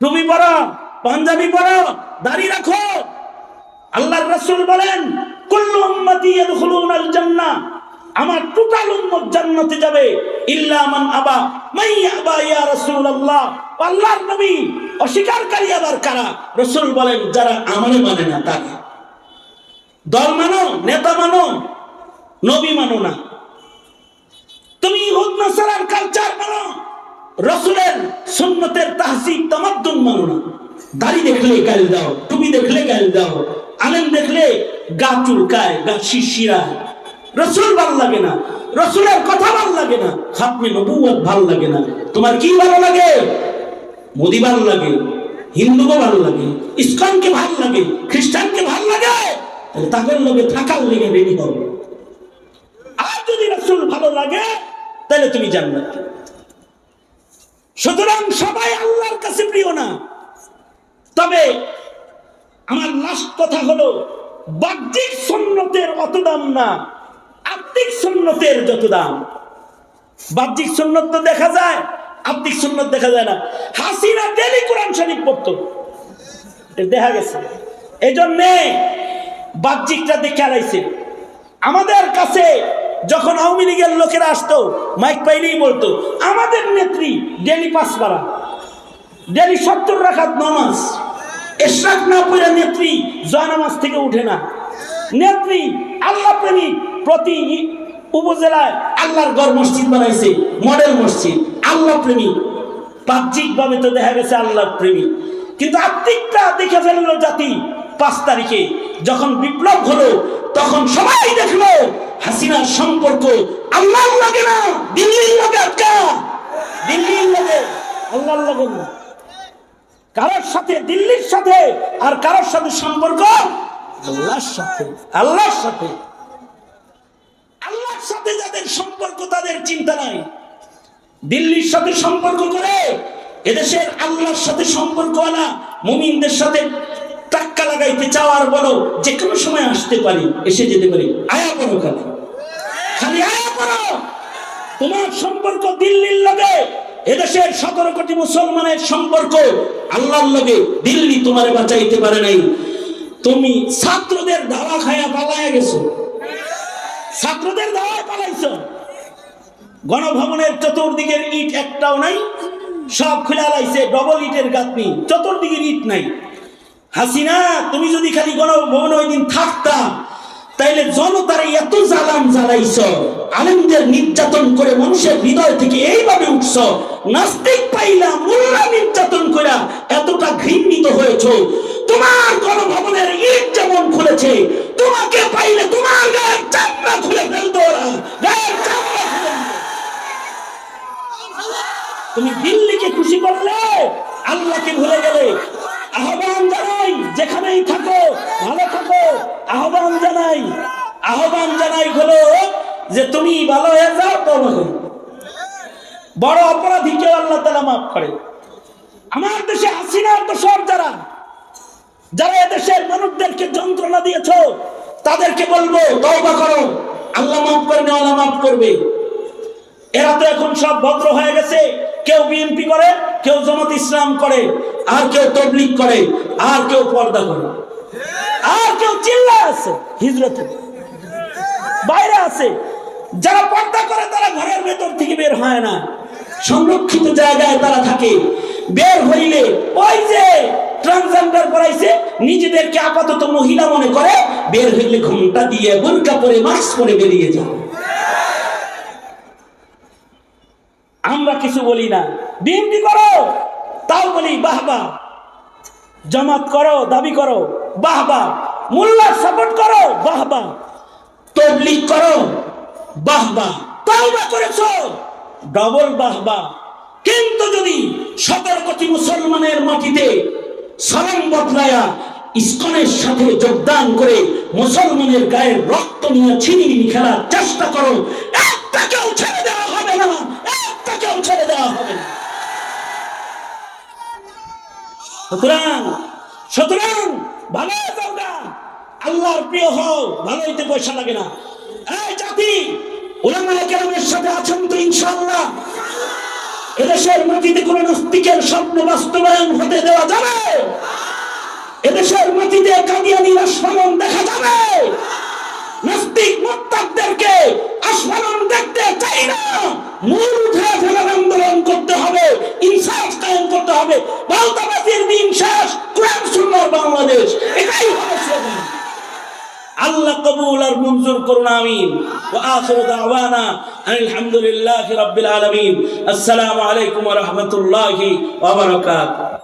টুপি পরো পাঞ্জাবি পরো দাড়ি রাখো। আল্লাহর রাসূল বলেন, কুল্লু উম্মতি ইয়াদখুলুনাল জান্নাহ আমার টোটাল উম্মত জান্নাতে যাবে। ইল্লা মান আবা মাই আবা ইয়া রাসূলুল্লাহ। আল্লাহর নবী অস্বীকারকারী আবার কারা? রাসূল বলেন, যারা আমারে মানে না তারা দল মানো, নেতা মানো, নবী মানো না। তুমি ইহুদ, নাসারার কালচার মানো। রসুলের সুন্নতের তাহসি তামাদ্দুন মানো না। দাড়ি দেখলে গাল দাও, টুপি দেখলে গাল দাও, আলেম দেখলে গা চুলকায়, গা শিশিরায় রসুল ভালো লাগে না, রসুলের কথা ভালো লাগে না, খাতমে নবুয়ত ভালো লাগে না। তোমার কি ভালো লাগে? মোদি ভালো লাগে হিন্দুকে ভালো লাগে, ইসকনকে ভালো লাগে, খ্রিস্টানকে ভালো লাগে, তাহলে তাদের লোকে থাকার লেগে রেডি হবে আর যদি রসুল ভালো লাগে, তাহলে তুমি জান্নাত। সুতরাং সবাই আল্লাহর কাছে প্রিয় না। তবে আমার লাস্ট কথা হলো, বাহ্যিক সন্ন্যতের অত দাম না, আত্মিক সন্ন্যতের যত দাম। বাহ্যিক সন্ন্যত তো দেখা যায়, আত্মিক সন্ন্যত দেখা যায় না। হাসিনা ডেলি কোরআন শরীফ পড়তো। দেখা গেছে। এই জন্যে বাহ্যিকটা দেখে আলাইছে আমাদের কাছে যখন আওয়ামী লীগের লোকেরা আসতো, মাইক পাইলেই বলতো, আমাদের নেত্রী ডেলি পাঁচ পারা ডেলি সত্তর রাখাত নামাজ, এশরাক না পড়ে নেত্রী জয়নামাজ থেকে উঠে না। নেত্রী আল্লাহ প্রেমিক প্রতি উপজেলায় আল্লাহর গড় মসজিদ বানাইছে, মডেল মসজিদ, আল্লাহ প্রেমিক বাহ্যিকভাবে তো দেখা গেছে আল্লাহ প্রেমিক কিন্তু আত্মিকটা দেখে ফেলল জাতি পাঁচ তারিখে, যখন বিপ্লব হলো, তখন সবাই দেখল হাসিনার সম্পর্ক আল্লাহর লাগে না, দিল্লির লাগে আটকা দিল্লির লাগে, আল্লাহর লাগে না। কারোর সাথে দিল্লির সাথে আর কারোর সাথে সম্পর্ক আল্লাহর সাথে আল্লাহর সাথে। আল্লাহর সাথে যাদের সম্পর্ক, তাদের চিন্তা নাই। দিল্লির সাথে সম্পর্ক করে এদেশের আল্লাহর সাথে সম্পর্ক আনা, মুমিনদের সাথে লাগাইতে চাওয়ার বলো, যে কোনো সময় আসতে পারি, এসে যেতে পারি। আয়া করো খালি। খালি আয়া করো তোমার সম্পর্ক দিল্লির লগে, এদেশের সতেরো কোটি মুসলমানের সম্পর্ক আল্লাহর লগে, দিল্লি তোমারে বাঁচাইতে পারে নাই। তুমি ছাত্রদের ধাওয়া খায়া পালায়া গেছো। ছাত্রদের ধাওয়ায় পালাইছো। গণভবনের চতুর্দিকের ইট একটাও নাই, সব খুলে লাইছে ডবল ইটের গাঁথনি, চতুর্দিকের ইট নাই। হাসিনা, তুমি যদি খালি গণভবনে ওই দিন থাকতা, তাইলে জনতারে এত জালাম জ্বালাইছ আনন্দের নির্যাতন করে মানুষের হৃদয় থেকে এইভাবে উঠছ, নাস্তিক পাইলা, মোল্লা নির্যাতন করে এতটা ঘৃণিত হয়েছ। তোমার গণভবনের ইট যেমন খুলেছে, তোমাকে পাইলে তোমার গায়ের চামড়া খুলে ফেলতো। তুমি দিল্লিকে খুশি করলে? আহ্বান জানাই হলো যে তুমি ভালো হয়ে যাও, তবে বড় অপরাধীকেও আল্লাহ তালা মাফ করে। আমার দেশে হাসিনার দোষর যারা যারা এদেশের মানুষদেরকে যন্ত্রণা দিয়েছ, তাদেরকে বলব, তওবা করো। আল্লাহ মাফ করে আল্লাহ মাফ করবে। এরা তো এখন সব ভদ্র হয়ে গেছে। কেউ বিএনপি করে, কেউ জমাত ইসলাম করে, আর কেউ তবলিগ করে, আর কেউ পর্দা করে। আর কেউ চিল্লা আছে হিজরতে। বাইরে আছে। যারা পর্দা করে তারা ঘরের ভেতর থেকে বের হয় না। সংরক্ষিত জায়গায় তারা থাকে। বের হইলে ওই যে ট্রান্সজেন্ডার করাইছে নিজেদেরকে আপাতত মহিলা মনে করে, বের হইলে ঘুমটা দিয়ে বোরকা পরে মাস্ক পরে বেরিয়ে যায়। আমরা কিছু বলি না। বিএনপি করো, তাও বলি, বাহ বাহ। জামাত করো, দাবি করো, বাহ বাহ। মোল্লা সাপোর্ট করো বাহ। বাহ তবলিগ করো। বাহ বাহ। তাও বা করেছ। ডবল বাহ বাহ। কিন্তু যদি সতেরো কোটি মুসলমানের মাটিতে সালাম বদলায়া ইস্কনের সাথে যোগদান করে মুসলমানের গায়ের রক্ত নিয়ে ছিনিমিনি খেলার চেষ্টা করো, একটাকেও ছেড়ে দেওয়া হবে না। একটাকেও ছেড়ে দেওয়া হবে না। সুতরাং সুতরাং, ভালো আল্লাহর প্রিয় হও ভালো হইতে পয়সা লাগে না। এই জাতি ওলামা কেরামের সাথে আছেন তো ইনশাআল্লাহ। এদেশের মাটিতে কোন নাস্তিকের স্বপ্ন বাস্তবায়ন হতে দেওয়া যাবে? এদেশের মাটিতে কাদিয়ানি আস্ফালন দেখা যাবে? নাস্তিক মোত্তাকদেরকে আস্ফালন দেখতে চাই না। আল্লাহ কবুল আর মঞ্জুর করুন আমিন ওয়া আখিরু দাওয়ানা আলহামদুলিল্লাহি রাব্বিল আলামিন আসসালামু আলাইকুম ওয়া রাহমাতুল্লাহি ওয়া বারাকাতুহু